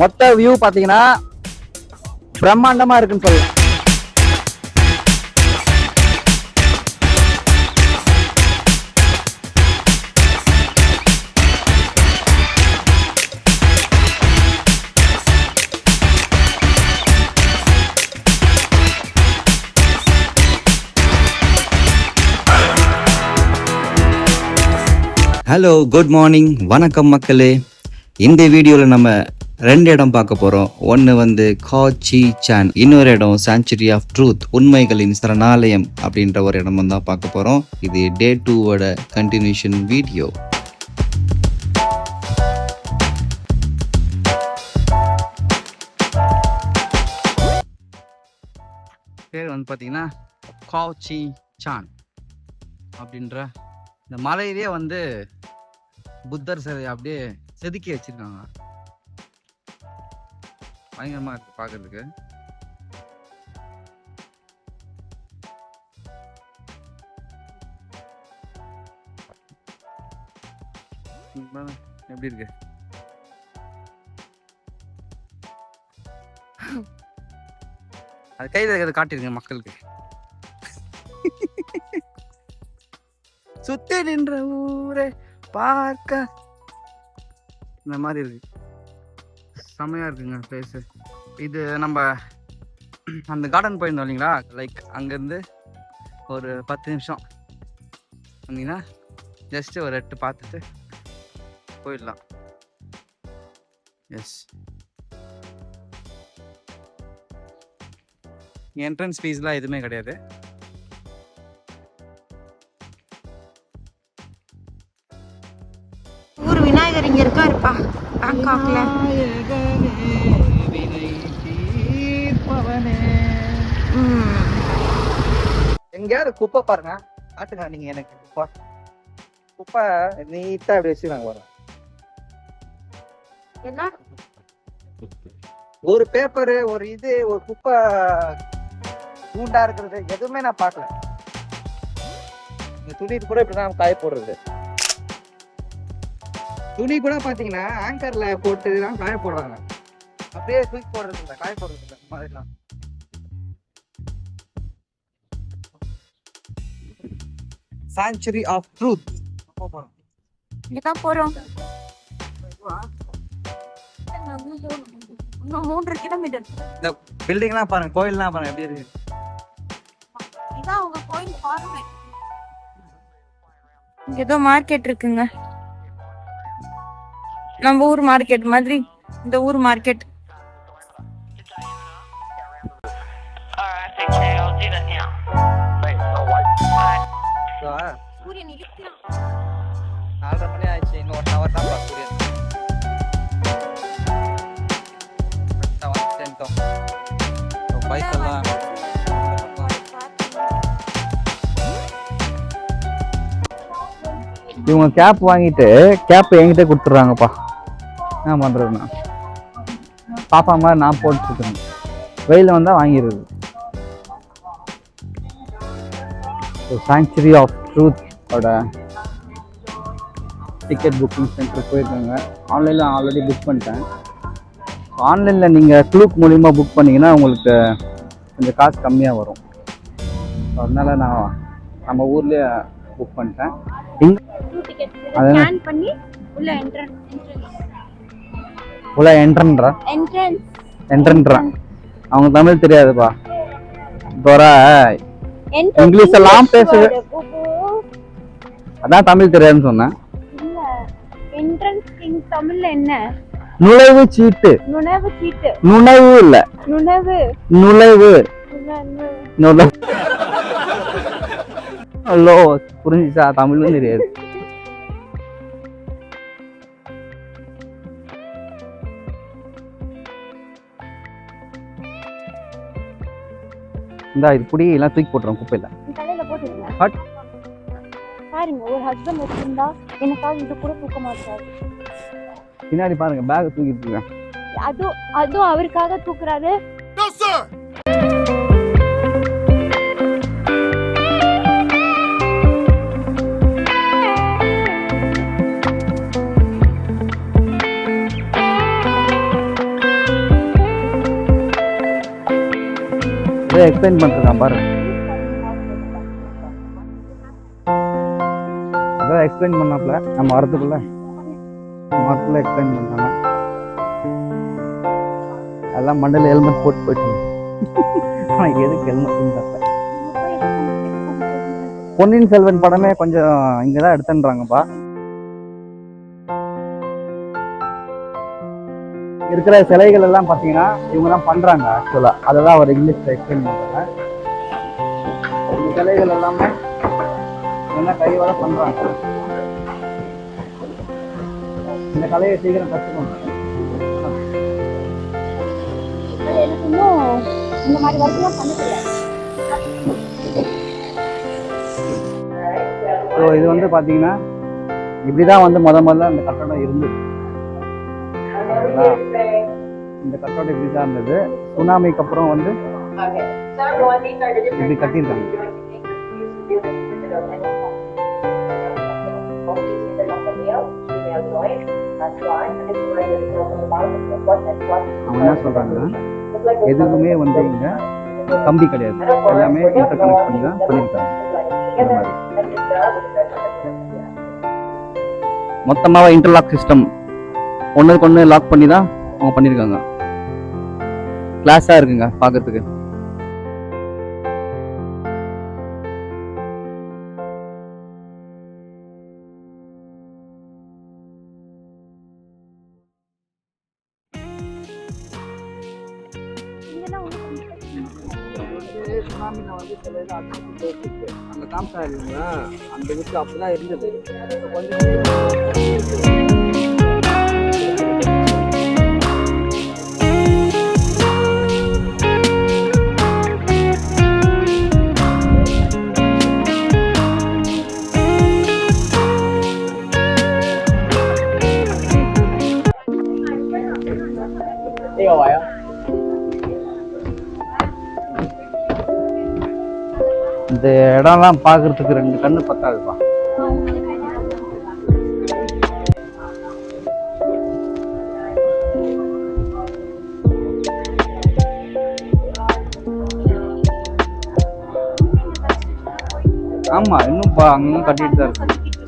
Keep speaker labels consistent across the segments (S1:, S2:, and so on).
S1: மொத்த வியூ பாத்தீங்கன்னா பிரம்மாண்டமா இருக்குன்னு சொல்லலாம்.
S2: ஹலோ குட் மார்னிங் வணக்கம் மக்களே. இந்த வீடியோவில் நம்ம ரெண்டு இடம் பார்க்க போகிறோம் ஒன்று வந்து காச்சி சான் இன்னொரு இடம் சாஞ்சுரி ஆஃப் ட்ரூத் உண்மைகளின் சரணாலயம் அப்படின்ற ஒரு இடம் தான் பார்க்க போகிறோம் இது டே டூவோட கண்டினியூஷன் வீடியோ
S1: பேர் வந்து பார்த்தீங்கன்னா காச்சி சான் அப்படின்ற இந்த மலையிலேயே வந்து புத்தர் சிலை அப்படியே செதுக்கி வச்சிருக்காங்க. பயங்கரமா இருக்கு பார்க்கிறதுக்கு எப்படி இருக்கு? அது கையில் இருக்கிறத காட்டிருங்க மக்களுக்கு. சுத்தி நின்ற ஊரே பார்க்க. இந்த மாதிரி இருக்கு. செம்மையா இருக்குங்க பிளேஸ் இது நம்ம அந்த கார்டன் போயிருந்தோம் இல்லைங்களா? லைக் அங்கேருந்து ஒரு பத்து நிமிஷம். வந்தீங்கன்னா ஜஸ்ட் ஒரு எட்டு பார்த்துட்டு போயிடலாம். எஸ் என்ட்ரன்ஸ் ஃபீஸ்லாம் எதுவுமே கிடையாது.
S3: ஊர் விநாயகர் இங்கே இருக்காருப்பா. பேங்காக்ல.
S1: எங்கேயாவது குப்பை பாருங்க. காட்டுங்க நீங்க எனக்கு குப்பை. குப்பை நீட்டா அப்படி வச்சுருக்காங்க பாருங்க
S3: என்ன?
S1: ஒரு பேப்பரு ஒரு இது ஒரு குப்பை தூண்டா இருக்கிறது எதுவுமே நான் பார்க்கல. இந்த துணி கூட இப்படிதான் காய போடுறது. துணி கூட பாத்தீங்கன்னா ஆங்கர்ல போட்டு தான் காய போடுறாங்க. அப்படியே தூக்கி போடுறது இல்லை காய போடுறது இல்லை மாதிரிலாம். சாஞ்சுரி ஆஃப் ட்ரூத்
S3: இங்கதான் போறோம். மூன்று கிலோமீட்டர்.
S1: இந்த பில்டிங்லாம் பாருங்க கோயில்லாம் பாருங்க எப்படி இருக்கு.
S3: இதான் உங்க கோயில் பாருங்க ஏதோ மார்க்கெட் இருக்குங்க. நம்ம ஊர் மார்க்கெட் மாதிரி இந்த ஊர் market
S4: Alright, I think I'll
S3: சூரியன்
S1: நாலரை மணி ஆயிடுச்சு இன்னும் ஒன் ஹவர் தான் சூரியன் பைக் எல்லாம் இவங்க கேப் வாங்கிட்டு கேப் என்கிட்ட கொடுத்துட்றாங்கப்பா. என்ன பண்ணுறதுண்ணா பாப்பா மாதிரி நான் போட்டுருக்கேன் வெயிலில் வந்தால் வாங்கிடுறது சாங்சுரி ஆஃப் ட்ரூத் ஓட டிக்கெட் புக்கிங் சென்டர் போயிருக்காங்க. ஆன்லைனில் ஆல்ரெடி புக் பண்ணிட்டேன். ஆன்லைனில் நீங்கள் க்ளூக் மூலிமா புக் பண்ணீங்கன்னா உங்களுக்கு கொஞ்சம் காசு கம்மியாக வரும். அதனால நான் நம்ம ஊர்லேயே புக் பண்ணிட்டேன். இங்க அது என்ன?
S3: ஸ்கேன் பண்ணி உள்ள என்ட்ரன்ஸ்
S1: உள்ள என்ட்ரன்றா
S3: என்ட்ரன்ஸ்
S1: என்ட்ரன்றான் அவங்க தமிழ் தெரியாதுப்பா. தோற இங்கிலீஷ் எல்லாம் பேசுது அதான் தமிழ் தெரியாதுன்னு சொன்னேன்.
S3: தமிழ்ல என்ன?
S1: நுழைவு சீட்டு.
S3: நுழைவு சீட்டு.
S1: நுழைவு இல்ல.
S3: நுழைவு.
S1: நுழைவு.
S3: நுழைவு.
S1: நுழைவு. ஹலோ புரிஞ்சுச்சா? தமிழும் தெரியாது. இந்தா இது புடி எல்லாம் தூக்கி போட்டுரும் குப்பையில.
S3: தலையில போட்டுருங்க
S1: ஹட்.
S3: பாருங்க ஒரு ஹஸ்பண்ட் வச்சிருந்தா எனக்காக இது கூட தூக்க மாட்டாரு.
S1: பின்னாடி பாருங்க பேக் தூக்கிட்டு இருக்கேன்.
S3: அதுவும் அதுவும் அவருக்காக தூக்குறாரு.
S1: அப்படியே எக்ஸ்பிளைன் பண்ணிருக்கான் பாரு. அதான் எக்ஸ்பிளைன் பண்ணாப்ல நம்ம வரத்துக்குள்ள நம்ம எக்ஸ்பிளைன் பண்ணாங்க எல்லாம் மண்டல ஹெல்மெட் போட்டு போயிட்டு ஆனால் எதுக்கு ஹெல்மெட் பொன்னியின் செல்வன் படமே கொஞ்சம் இங்கே தான் எடுத்துன்றாங்கப்பா. இருக்கிற சிலைகள் எல்லாம் பார்த்தீங்கன்னா இவங்க தான் பண்ணுறாங்க ஆக்சுவலாக அதை தான் அவர் இங்கிலீஷில் எக்ஸ்பிளைன் பண்ணுறாங்க இந்த சிலைகள் எல்லாமே என்ன கையோட பண்ணுறாங்க இந்த கலையை சீக்கிரம் கற்றுக்கணும்
S3: எனக்கு இன்னும் இந்த மாதிரி ஒர்க்லாம் பண்ண தெரியாது.
S1: ஸோ இது வந்து பார்த்தீங்கன்னா இப்படி தான் வந்து முத முதல்ல இந்த கட்டடம் இருந்தது. சரிங்களா? இந்த கட்டடம் இப்படி தான் இருந்தது சுனாமிக்கு அப்புறம் வந்து இப்படி கட்டியிருக்காங்க அவங்க என்ன சொல்றாங்கன்னா எதுவுமே வந்து இங்க கம்பி கிடையாது. எல்லாமே இன்டர் கனெக்ட் பண்ணி தான் பண்ணியிருக்காங்க. மொத்தமாக இன்டர்லாக் சிஸ்டம் ஒன்றுக்கு ஒன்று லாக் பண்ணி தான் அவங்க பண்ணியிருக்காங்க கிளாஸாக இருக்குங்க பார்க்கறதுக்கு சுனாமியில் வந்து சில இது அடிச்சு அந்த காமிச்சா அந்த இதுக்கு அப்படிதான் இருந்தது. கொஞ்சம் இந்த இடம்லாம் பார்க்கறதுக்கு ரெண்டு கண்ணு பத்தாதுப்பா. ஆமா இன்னும் பா கட்டிட்டு தான் இருக்கு.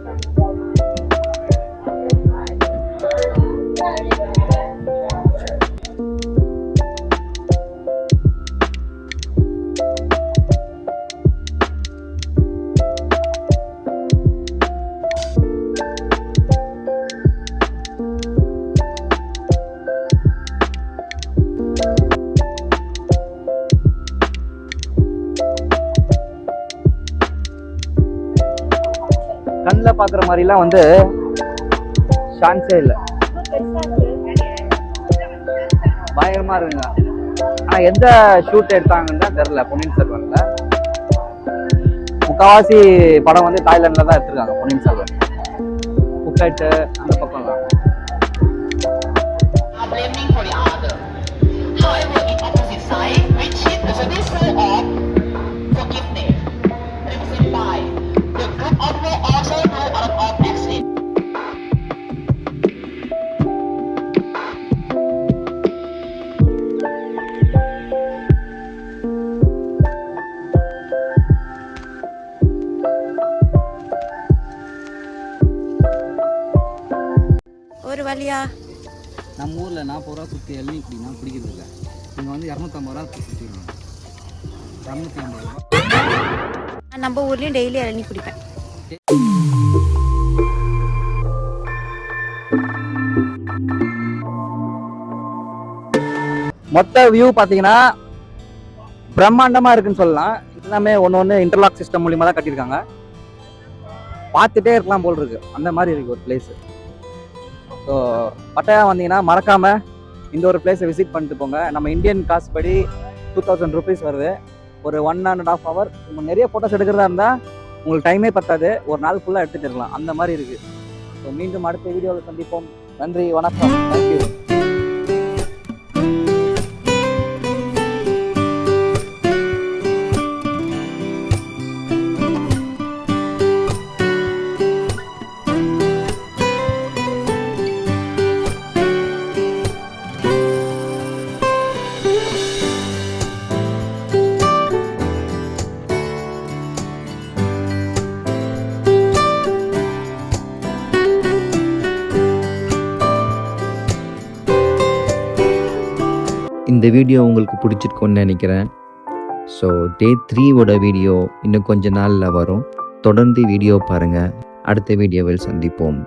S1: பார்க்குற மாதிரிலாம் வந்து சான்ஸே இல்லை. பயங்கரமாக இருக்குங்க. ஆனால் எந்த ஷூட் எடுத்தாங்கன்னு தான் பொன்னியின் செல்வனில். முக்காவாசி படம் வந்து தாய்லாண்டில் தான் எடுத்திருக்காங்க பொன்னியின் செல்வன். புக்கெட்டு அந்த
S5: பக்கம்
S6: ஒரு வழியா?
S1: நம்ம ஊர்ல நாற்பது ரூபா சுற்றி எள்ளி குடினா பிடிக்கிறது இல்லை. இங்கே வந்து இரநூத்தம்பது ரூபா சுற்றி இரநூத்தி ஐம்பது ரூபா.
S6: நான் நம்ம ஊர்லயும் டெய்லி இளநீ குடிப்பேன்.
S1: மொத்த வியூ பார்த்தீங்கன்னா பிரம்மாண்டமா இருக்குன்னு சொல்லலாம். எல்லாமே ஒன்று ஒன்று இன்டர்லாக் சிஸ்டம் மூலியமா தான் கட்டியிருக்காங்க. பார்த்துட்டே இருக்கலாம் போல் இருக்கு. அந்த மாதிரி இருக்கு ஒரு பிளேஸ் ஸோ பட்டாயம் வந்தீங்கன்னா மறக்காம இந்த ஒரு பிளேஸை விசிட் பண்ணிட்டு போங்க. நம்ம இந்தியன் காசு படி டூ தௌசண்ட் ருபீஸ் வருது. ஒரு ஒன் அண்ட் ஆஃப் ஹவர் நிறைய ஃபோட்டோஸ் எடுக்கிறதா இருந்தால் உங்களுக்கு டைமே பத்தாது. ஒரு நாள் ஃபுல்லாக எடுத்துகிட்டு இருக்கலாம். அந்த மாதிரி இருக்குது ஸோ மீண்டும் அடுத்த வீடியோவில் சந்திப்போம். நன்றி வணக்கம். தேங்க்யூ
S2: இந்த வீடியோ உங்களுக்கு பிடிச்சிருக்கும்னு நினைக்கிறேன். ஸோ டே த்ரீவோட வீடியோ இன்னும் கொஞ்ச நாளில் வரும். தொடர்ந்து வீடியோ பாருங்கள் அடுத்த வீடியோவில் சந்திப்போம்.